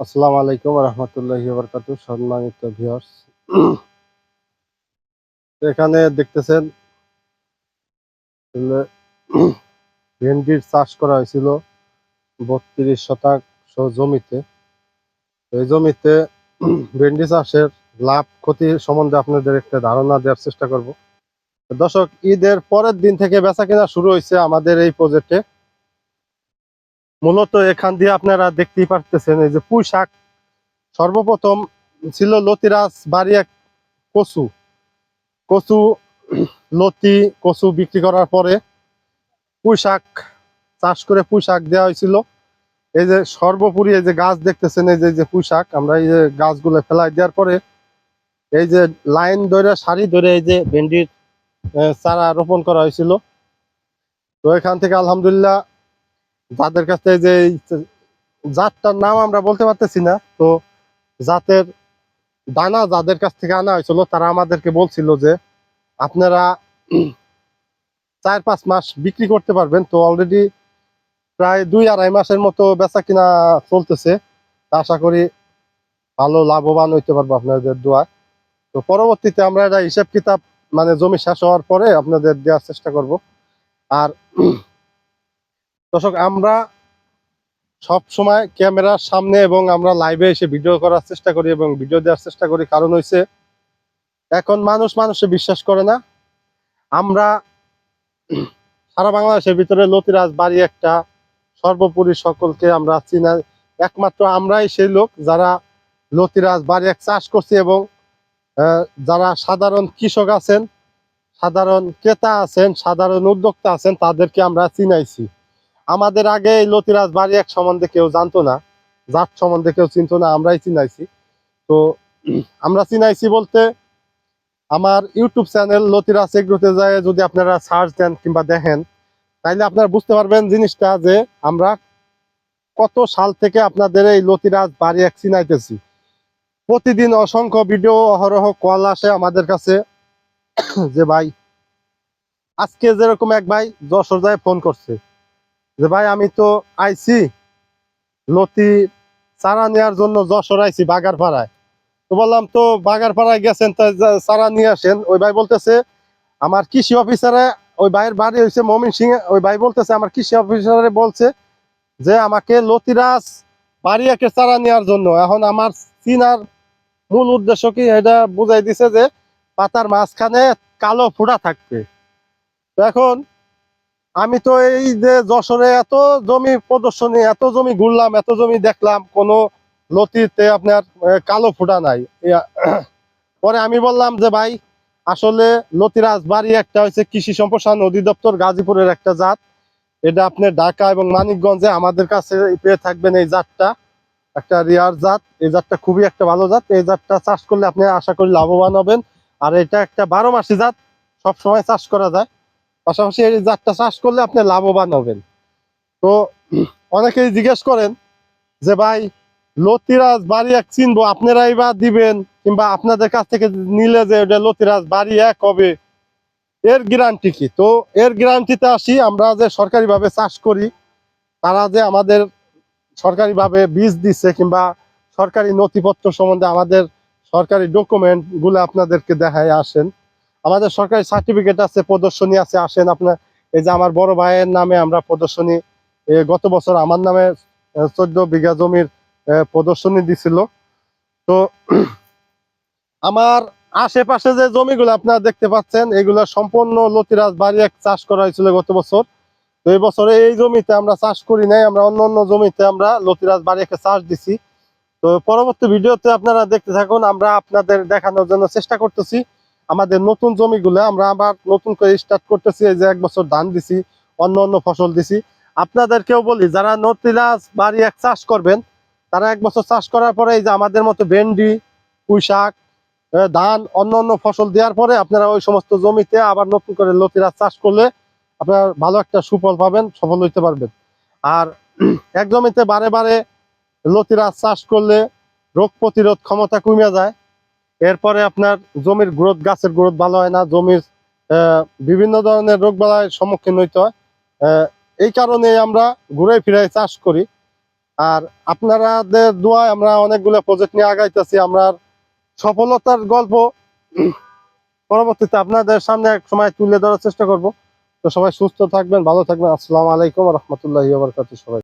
আসসালামু আলাইকুম রহমতুল্লাহ বরকাত সম্মানিত এখানে দেখতেছেন ভেন্ডির চাষ করা হয়েছিল বত্রিশ শতাংশ জমিতে। এই জমিতে ভেন্ডি চাষের লাভ, ক্ষতি সম্বন্ধে আপনাদের একটা ধারণা দেওয়ার চেষ্টা করব। দর্শক, ঈদের পরের দিন থেকে বেচা কেনা শুরু হয়েছে আমাদের এই প্রজেক্টে মূলত এখান দিয়ে আপনারা দেখতেই পারতেছেন এই যে পুঁই শাক। সর্বপ্রথম ছিল লতিরাজ বাড়ি এক কচু। কচু, লতি, কচু বিক্রি করার পরে পুঁই শাক, চাষ করে পুঁই শাক দেওয়া হয়েছিল। এই যে সর্বোপরি এই যে গাছ দেখতেছেন, এই যে এই যে পুঁই শাক, আমরা এই যে গাছগুলো ফেলাই দেওয়ার পরে এই যে লাইন ধরে সারি ধরে এই যে ভেন্ডির চারা রোপণ করা হয়েছিল। তো এখান থেকে আলহামদুলিল্লাহ যাদের কাছ থেকে যে জাতটার নাম আমরা বলতে পারতেছি না, তো জাতের দানা যাদের কাছ থেকে আনা হয়েছিল, তারা আমাদেরকে বলছিল যে আপনারা চার পাঁচ মাস বিক্রি করতে পারবেন। তো অলরেডি প্রায় দুই আড়াই মাসের মতো বেচা কিনা চলতেছে। আশা করি ভালো লাভবান হইতে পারব আপনাদের দোয়া। তো পরবর্তীতে আমরা এটা হিসাব কিতাব মানে জমি শেষ হওয়ার পরে আপনাদের দেওয়ার চেষ্টা করব। আর দর্শক, আমরা সব সময় ক্যামেরার সামনে এবং আমরা লাইভে এসে ভিডিও করার চেষ্টা করি এবং ভিডিও দেওয়ার চেষ্টা করি। কারণ হইছে, এখন মানুষ মানুষে বিশ্বাস করে না। আমরা সারা বাংলাদেশের ভিতরে লতিরাজ বাড়ি একটা সর্বোপরি সকলকে আমরা চিনা একমাত্র আমরাই সেই লোক যারা লতিরাজ বাড়ি এক চাষ করছি এবং যারা সাধারণ কৃষক আছেন, সাধারণ ক্রেতা আছেন, সাধারণ উদ্যোক্তা আছেন, তাদেরকে আমরা চিনাইছি। আমাদের আগে এই লতিরাজ বাড়ি এক সম্বন্ধে কেউ জানতো না, জাত সম্বন্ধে কেউ চিনতো না, আমরাই চিনাইছি। তো আমরা চিনাইছি বলতে আমার ইউটিউব চ্যানেল লতিরাজ এগ্রোতে যায়, যদি আপনারা সার্চ দেন কিংবা দেখেন, তাইলে আপনারা বুঝতে পারবেন জিনিসটা যে আমরা কত সাল থেকে আপনাদের এই লতিরাজ বাড়ি এক চিনাইতেছি। প্রতিদিন অসংখ্য ভিডিও, অহরহ কল আসে আমাদের কাছে। যে ভাই, আজকে যেরকম এক ভাই যশোর যায় ফোন করছে। যে ভাই, আমি তো আইছি। লতি চারা নেওয়ার জন্য যশোর আইছি বাগারপাড়ায়। তো বললাম, তো বাগারপাড়ায় গেছেন, তা চারা নিয়ে আসেন। ওই ভাই বলতেছে, আমার কৃষি অফিসারে, ওই ভাইয়ের বাড়ি হয়েছে মমিন সিং ওই ভাই বলতেছে, আমার কৃষি অফিসারে বলছে যে, আমাকে লতিরাজ বাড়ি একে চারা নেওয়ার জন্য। এখন আমার চিনার মূল উদ্দেশ্য কি, এটা বুঝাই দিছে যে, পাতার মাঝখানে কালো ফোঁটা থাকবে। তো এখন আমি তো এই যে যশোরে এত জমি প্রদর্শনী, এত জমি ঘুরলাম, এত জমি দেখলাম, কোনো লতিতে আপনার কালো ফুটা নাই। পরে আমি বললাম যে, ভাই, আসলে লতিরাজ বাড়ি একটা হচ্ছে কৃষি সম্প্রসারণ অধিদপ্তর গাজীপুরের একটা জাত। এটা আপনার ঢাকা এবং মানিকগঞ্জে আমাদের কাছে পেয়ে থাকবেন এই জাতটা। একটা রিয়ার জাত। এই জাতটা খুবই একটা ভালো জাত। এই জাতটা চাষ করলে আপনি আশা করি লাভবান হবেন। আর এটা একটা বারো মাসি জাত। সবসময় চাষ করা যায়। পাশাপাশি এই জাতটা চাষ করলে আপনি লাভবান হবেন। তো অনেকেই জিজ্ঞেস করেন যে, ভাই, লতিরাজ বাড়ি এক চিনবো, আপনারাই বা দিবেন? কিংবা আপনাদের কাছ থেকে নিলে যে ওটা লতিরাজ বাড়ি এক হবে? এর গ্যারান্টি কি? তো এর গ্যারান্টিতে আসি, আমরা যে সরকারিভাবে চাষ করি, তারা যে আমাদের সরকারিভাবে বীজ দিচ্ছে কিংবা সরকারি নথিপত্র সম্বন্ধে আমাদের সরকারি ডকুমেন্টগুলো আপনাদেরকে দেখায় আসেন। আমাদের সরকারি সার্টিফিকেট আছে, প্রদর্শনী আছে, আসেন আপনার, এই যে আমার বড় ভাইয়ের নামে আমরা প্রদর্শনী গত বছর আমার নামে চোদ্দ বিঘা জমির প্রদর্শনী দিছিল। তো, আমার আশেপাশে যে জমিগুলো আপনারা দেখতে পাচ্ছেন, এগুলো সম্পূর্ণ লতিরাজ বাড়ি এক চাষ করা হয়েছিল গত বছর। তো এই বছরে এই জমিতে আমরা চাষ করি নাই, আমরা অন্য অন্য জমিতে আমরা লতিরাজ বাড়ি একে চাষ দিছি। তো পরবর্তী ভিডিওতে আপনারা দেখতে থাকুন, আমরা আপনাদের দেখানোর জন্য চেষ্টা করতেছি। আমাদের নতুন জমিগুলো আমরা আবার নতুন করে স্টার্ট করতেছি, এই যে এক বছর ধান দিছি, অন্য অন্য ফসল দিছি। আপনাদেরকেও বলি, যারা নতিরাজ বাড়ি এক চাষ করবেন, তারা এক বছর চাষ করার পরে এই যে আমাদের মতো ভেন্ডি পুঁই শাক ধান, অন্য অন্য ফসল দেওয়ার পরে আপনারা ওই সমস্ত জমিতে আবার নতুন করে লতিরাজ চাষ করলে আপনারা ভালো একটা সুফল পাবেন, সফল হইতে পারবেন। আর এক জমিতে বারে বারে লতিরাজ চাষ করলে রোগ প্রতিরোধ ক্ষমতা কমে যায়। এরপরে আপনার জমির গ্রোথ, গাছের গ্রোথ ভালো হয় না, জমির বিভিন্ন ধরনের রোগ বালায় সম্মুখীন হইতে হয়। এই কারণে আমরা ঘুরে ফিরে চাষ করি। আর আপনারাদের দোয়ায় আমরা অনেকগুলো প্রজেক্ট নিয়ে আগাইতেছি। আমরা সফলতার গল্প পরবর্তীতে আপনাদের সামনে এক সময় তুলে ধরার চেষ্টা করব। তো সবাই সুস্থ থাকবেন, ভালো থাকবেন। আসসালামু আলাইকুম রহমতুল্লাহি সবাই।